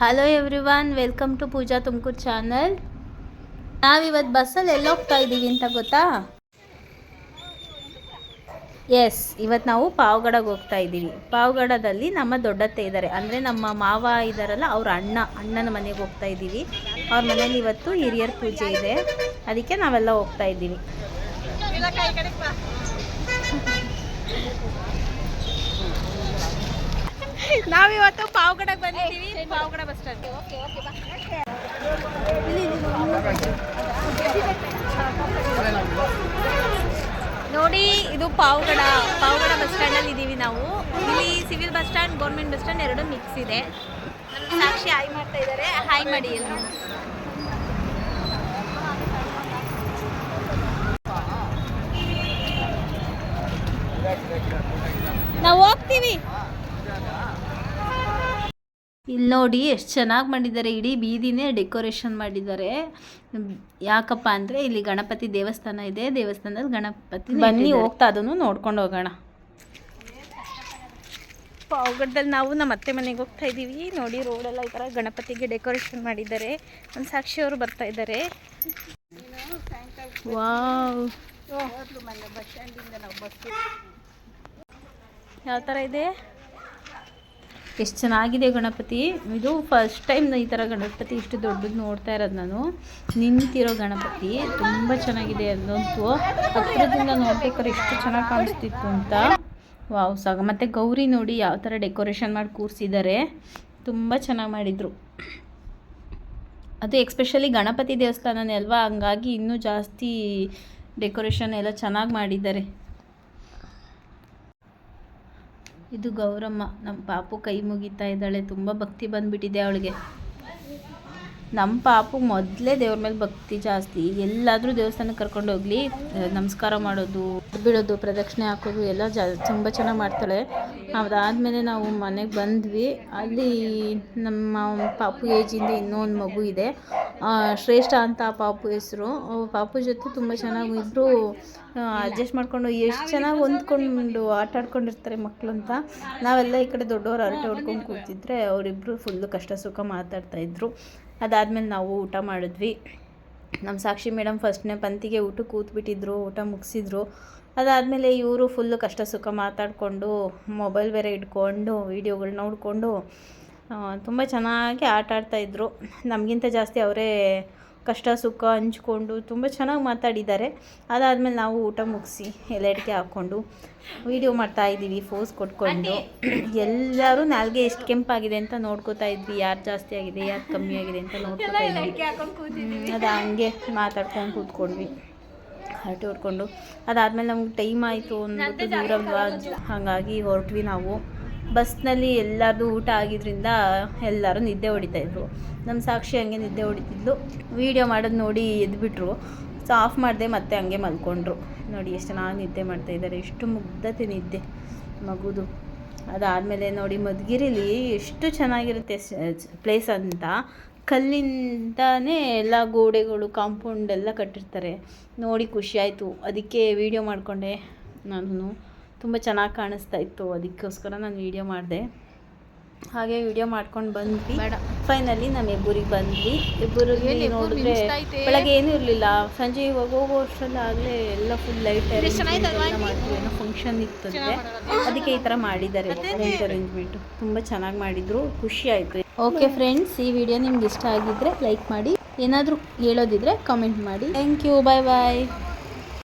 Hello everyone welcome to Pooja Tumkur channel ನಾವಿವತ್ತು ಬಸ್ಸಲ್ಲಿ ಎಲ್ಲಿ ಹೋಗ್ತಾ ಇದ್ದೀವಿ ಅಂತ ಗೊತ್ತಾ? ಎಸ್ ಇವತ್ತು ನಾವು ಪಾವಗಡಗೆ ಹೋಗ್ತಾ ಇದ್ದೀವಿ ಪಾವಗಡದಲ್ಲಿ ನಮ್ಮ ದೊಡ್ಡತ್ತೆ ಇದ್ದಾರೆ ಅಂದರೆ ನಮ್ಮ ಮಾವ ಇದ್ದಾರಲ್ಲ ಅವ್ರ ಅಣ್ಣ, ಅಣ್ಣನ ಮನೆಗೆ ಹೋಗ್ತಾ ಇದ್ದೀವಿ ಅವ್ರ ಮನೇಲಿ ಇವತ್ತು ಹಿರಿಯರ ಪೂಜೆ ಇದೆ. ಅದಕ್ಕೆ ನಾವೆಲ್ಲ ಹೋಗ್ತಾ ಇದ್ದೀವಿ ನಾವಿವತ್ತು ಪಾವಗಡಕ್ಕೆ ಬಂದಿದ್ದೀವಿ ಪಾವಗಡ ಬಸ್ ಸ್ಟ್ಯಾಂಡ್ ನೋಡಿ ಇದು ಪಾವಗಡ ಪಾವಗಡ ಬಸ್ ಸ್ಟ್ಯಾಂಡ್ ಸ್ಟ್ಯಾಂಡಲ್ಲಿ ಇದೀವಿ ನಾವು. ಇಲ್ಲಿ civil bus stand government bus stand ಎರಡು ಮಿಕ್ಸ್ ಇದೆ. ಸಾಕ್ಷಿ ಹಾಯ್ ಮಾಡ್ತಾ ಇದ್ದಾರೆ. ಹಾಯ್ ಮಾಡಿ ಎಲ್ಲ. ನಾವು ಹೋಗ್ತೀವಿ. ಇಲ್ಲಿ ನೋಡಿ ಎಷ್ಟು ಚೆನ್ನಾಗಿ ಮಾಡಿದ್ದಾರೆ. ಇಡೀ ಬೀದಿನೇ ಡೆಕೋರೇಷನ್ ಮಾಡಿದ್ದಾರೆ. ಯಾಕಪ್ಪ ಅಂದರೆ ಇಲ್ಲಿ ಗಣಪತಿ ದೇವಸ್ಥಾನ ಇದೆ. ದೇವಸ್ಥಾನದಲ್ಲಿ ಗಣಪತಿ ಬನ್ನಿ ಹೋಗ್ತಾ ಅದನ್ನು ನೋಡ್ಕೊಂಡು ಹೋಗೋಣ. ಪಾವಗಡದಲ್ಲಿ ನಾವು ನಮ್ಮ ಅತ್ತೆ ಮನೆಗೆ ಹೋಗ್ತಾ ಇದ್ದೀವಿ. ನೋಡಿ ರೋಡೆಲ್ಲ ಈ ಥರ ಗಣಪತಿಗೆ ಡೆಕೋರೇಷನ್ ಮಾಡಿದ್ದಾರೆ. ನಮ್ಮ ಸಾಕ್ಷಿಯವರು ಬರ್ತಾ ಇದ್ದಾರೆ. ವಾವ್. ಯಾವ ಥರ ಇದೆ? ಎಷ್ಟು ಚೆನ್ನಾಗಿದೆ ಗಣಪತಿ. ಇದು ಫಸ್ಟ್ ಟೈಮ್ ಈ ಥರ ಗಣಪತಿ ಇಷ್ಟು ದೊಡ್ಡದು ನೋಡ್ತಾ ಇರೋದು ನಾನು. ನಿಂತಿರೋ ಗಣಪತಿ ತುಂಬ ಚೆನ್ನಾಗಿದೆ ಅದಂತೂ. ಹತ್ರದಿಂದ ನೋಡ್ಬೇಕಾದ್ರೆ ಎಷ್ಟು ಚೆನ್ನಾಗಿ ಕಾಣಿಸ್ತಿತ್ತು ಅಂತ. ವಾವ್ ಸಾಗ ಮತ್ತು ಗೌರಿ ನೋಡಿ ಯಾವ ಥರ ಡೆಕೋರೇಷನ್ ಮಾಡಿ ಕೂರಿಸಿದ್ದಾರೆ ತುಂಬ ಚೆನ್ನಾಗಿ ಮಾಡಿದರು. ಅದು ಎಕ್ಸ್ಪೆಷಲಿ ಗಣಪತಿ ದೇವಸ್ಥಾನನೇ ಅಲ್ವಾ? ಹಂಗಾಗಿ ಇನ್ನೂ ಜಾಸ್ತಿ ಡೆಕೋರೇಷನ್ ಎಲ್ಲ ಚೆನ್ನಾಗಿ ಮಾಡಿದ್ದಾರೆ. ಇದು ಗೌರಮ್ಮ. ನಮ್ಮ ಪಾಪು ಕೈ ಮುಗಿತಾ ಇದ್ದಾಳೆ. ತುಂಬಾ ಭಕ್ತಿ ಬಂದ್ಬಿಟ್ಟಿದೆ ಅವಳಿಗೆ. ನಮ್ಮ ಪಾಪು ಮೊದಲೇ ದೇವ್ರ ಮೇಲೆ ಭಕ್ತಿ ಜಾಸ್ತಿ. ಎಲ್ಲಾದರೂ ದೇವಸ್ಥಾನಕ್ಕೆ ಕರ್ಕೊಂಡು ಹೋಗ್ಲಿ, ನಮಸ್ಕಾರ ಮಾಡೋದು, ಬಿಡೋದು, ಪ್ರದಕ್ಷಿಣೆ ಹಾಕೋದು ಎಲ್ಲ ಜಾ, ತುಂಬ ಚೆನ್ನಾಗಿ ಮಾಡ್ತಾಳೆ. ಅದಾದಮೇಲೆ ನಾವು ಮನೆಗೆ ಬಂದ್ವಿ. ಅಲ್ಲಿ ನಮ್ಮ ಪಾಪು ಏಜಿಂದ ಇನ್ನೊಂದು ಮಗು ಇದೆ. ಶ್ರೇಷ್ಠ ಅಂತ ಆ ಪಾಪು ಹೆಸರು. ಪಾಪು ಜೊತೆ ತುಂಬ ಚೆನ್ನಾಗಿ ಇಬ್ಬರು ಅಡ್ಜಸ್ಟ್ ಮಾಡ್ಕೊಂಡು ಎಷ್ಟು ಚೆನ್ನಾಗಿ ಹೊಂದ್ಕೊಂಡು ಆಟ ಆಡ್ಕೊಂಡಿರ್ತಾರೆ ಮಕ್ಕಳು ಅಂತ. ನಾವೆಲ್ಲ ಈ ಕಡೆ ದೊಡ್ಡವರು ಹರಟೆ ಹೊಡ್ಕೊಂಡು ಕೂತಿದ್ರೆ ಅವರಿಬ್ಬರು ಫುಲ್ಲು ಕಷ್ಟ ಸುಖ ಮಾತಾಡ್ತಾಯಿದ್ರು ಅದಾದಮೇಲೆ ನಾವು ಊಟ ಮಾಡಿದ್ವಿ. ನಮ್ಮ ಸಾಕ್ಷಿ ಮೇಡಮ್ ಫಸ್ಟ್ನೇ ಪಂತಿಗೆ ಊಟ ಕೂತ್ಬಿಟ್ಟಿದ್ರು, ಊಟ ಮುಗಿಸಿದ್ರು. ಅದಾದಮೇಲೆ ಇವರು ಫುಲ್ಲು ಕಷ್ಟ ಸುಖ ಮಾತಾಡಿಕೊಂಡು ಮೊಬೈಲ್ ಬೇರೆ ಇಟ್ಕೊಂಡು ವೀಡಿಯೋಗಳು ನೋಡಿಕೊಂಡು ತುಂಬ ಚೆನ್ನಾಗಿ ಆಟ ಆಡ್ತಾಯಿದ್ರು ನಮಗಿಂತ ಜಾಸ್ತಿ ಅವರೇ ಕಷ್ಟ ಸುಖ ಹಂಚ್ಕೊಂಡು ತುಂಬ ಚೆನ್ನಾಗಿ ಮಾತಾಡಿದ್ದಾರೆ. ಅದಾದಮೇಲೆ ನಾವು ಊಟ ಮುಗಿಸಿ ಎಲೆಡಿಕೆ ಹಾಕ್ಕೊಂಡು ವೀಡಿಯೋ ಮಾಡ್ತಾ ಇದ್ದೀವಿ ಫೋಸ್ ಕೊಟ್ಕೊಂಡು. ಎಲ್ಲರೂ ನಾಲ್ಗೆ ಎಷ್ಟು ಕೆಂಪಾಗಿದೆ ಅಂತ ನೋಡ್ಕೋತಾ ಇದ್ವಿ. ಯಾರು ಜಾಸ್ತಿ ಆಗಿದೆ ಯಾರು ಕಮ್ಮಿ ಆಗಿದೆ ಅಂತ ನೋಡ್ಕೋತಾ ಇದ್ವಿ. ಅದು ಹಂಗೆ ಮಾತಾಡ್ಕೊಂಡು ಕೂತ್ಕೊಂಡ್ವಿ. ಹರಟೆ ಹೊಡ್ಕೊಂಡು. ಅದಾದಮೇಲೆ ನಮ್ಗೆ ಟೈಮ್ ಆಯಿತು ಅಂದ್ಬಿಟ್ಟು ದೂರ ಹಾಗಾಗಿ ಹೊರಟ್ವಿ ನಾವು. ಬಸ್ನಲ್ಲಿ ಎಲ್ಲರದು ಊಟ ಆಗಿದ್ದರಿಂದ ಎಲ್ಲರೂ ನಿದ್ದೆ ಹೊಡಿತಾಯಿದ್ರು ನಮ್ಮ ಸಾಕ್ಷಿ ಹಂಗೆ ನಿದ್ದೆ ಹೊಡಿತಿದ್ಲು. ವೀಡಿಯೋ ಮಾಡೋದು ನೋಡಿ ಎದ್ಬಿಟ್ರು. ಸೊ ಆಫ್ ಮಾಡಿದೆ ಮತ್ತೆ ಹಂಗೆ ಮಲ್ಕೊಂಡ್ರು. ನೋಡಿ, ಎಷ್ಟು ಚೆನ್ನಾಗಿ ನಿದ್ದೆ ಮಾಡ್ತಾಯಿದ್ದಾರೆ ಎಷ್ಟು ಮುಗ್ಧತೆ ನಿದ್ದೆ ಮಗುದು. ಅದಾದಮೇಲೆ ನೋಡಿ ಮಧುಗಿರಿಲಿ ಎಷ್ಟು ಚೆನ್ನಾಗಿರುತ್ತೆ ಪ್ಲೇಸ್ ಅಂತ. ಕಲ್ಲಿಂದನೇ ಎಲ್ಲ ಗೋಡೆಗಳು ಕಾಂಪೌಂಡ್ ಎಲ್ಲ ಕಟ್ಟಿರ್ತಾರೆ. ನೋಡಿ ಖುಷಿಯಾಯಿತು ಅದಕ್ಕೆ ವೀಡಿಯೋ ಮಾಡಿಕೊಂಡೆ. ನಾನು ತುಂಬ ಚೆನ್ನಾಗಿ ಕಾಣಿಸ್ತಾ ಇತ್ತು. ಅದಕ್ಕೋಸ್ಕರ ನಾನು ವೀಡಿಯೋ ಮಾಡಿದೆ. ಹಾಗೆ ವಿಡಿಯೋ ಮಾಡ್ಕೊಂಡು ಬಂದ್ವಿ. ಫೈನಲಿ ನಮ್ಮ ಇಬ್ಬರಿಗೆ ಬಂದ್ವಿ. ಇಬ್ಬರು ನೋಡಿದ್ರೆ? ಬೆಳಗ್ಗೆ ಏನೂ ಇರಲಿಲ್ಲ. ಸಂಜೆ ಇವಾಗ ಹೋಗೋ ಅಷ್ಟರಲ್ಲಿ ಆಗಲೇ ಎಲ್ಲ ಫುಲ್ ಲೈಟ್ ಮಾಡಿದ್ವಿ ಏನೋ ಫಂಕ್ಷನ್ ಇತ್ತಂತೆ ಅದಕ್ಕೆ ಈ ಥರ ಮಾಡಿದ್ದಾರೆ. ರೆಂಟ್ ಅರೇಂಜ್ಮೆಂಟು ತುಂಬ ಚೆನ್ನಾಗಿ ಮಾಡಿದ್ರು. ಖುಷಿ ಆಯಿತು. ಓಕೆ ಫ್ರೆಂಡ್ಸ್ ಈ ವಿಡಿಯೋ ನಿಮ್ಗೆ ಇಷ್ಟ ಆಗಿದ್ರೆ ಲೈಕ್ ಮಾಡಿ. ಏನಾದರೂ ಹೇಳೋದಿದ್ರೆ ಕಮೆಂಟ್ ಮಾಡಿ. Thank you bye bye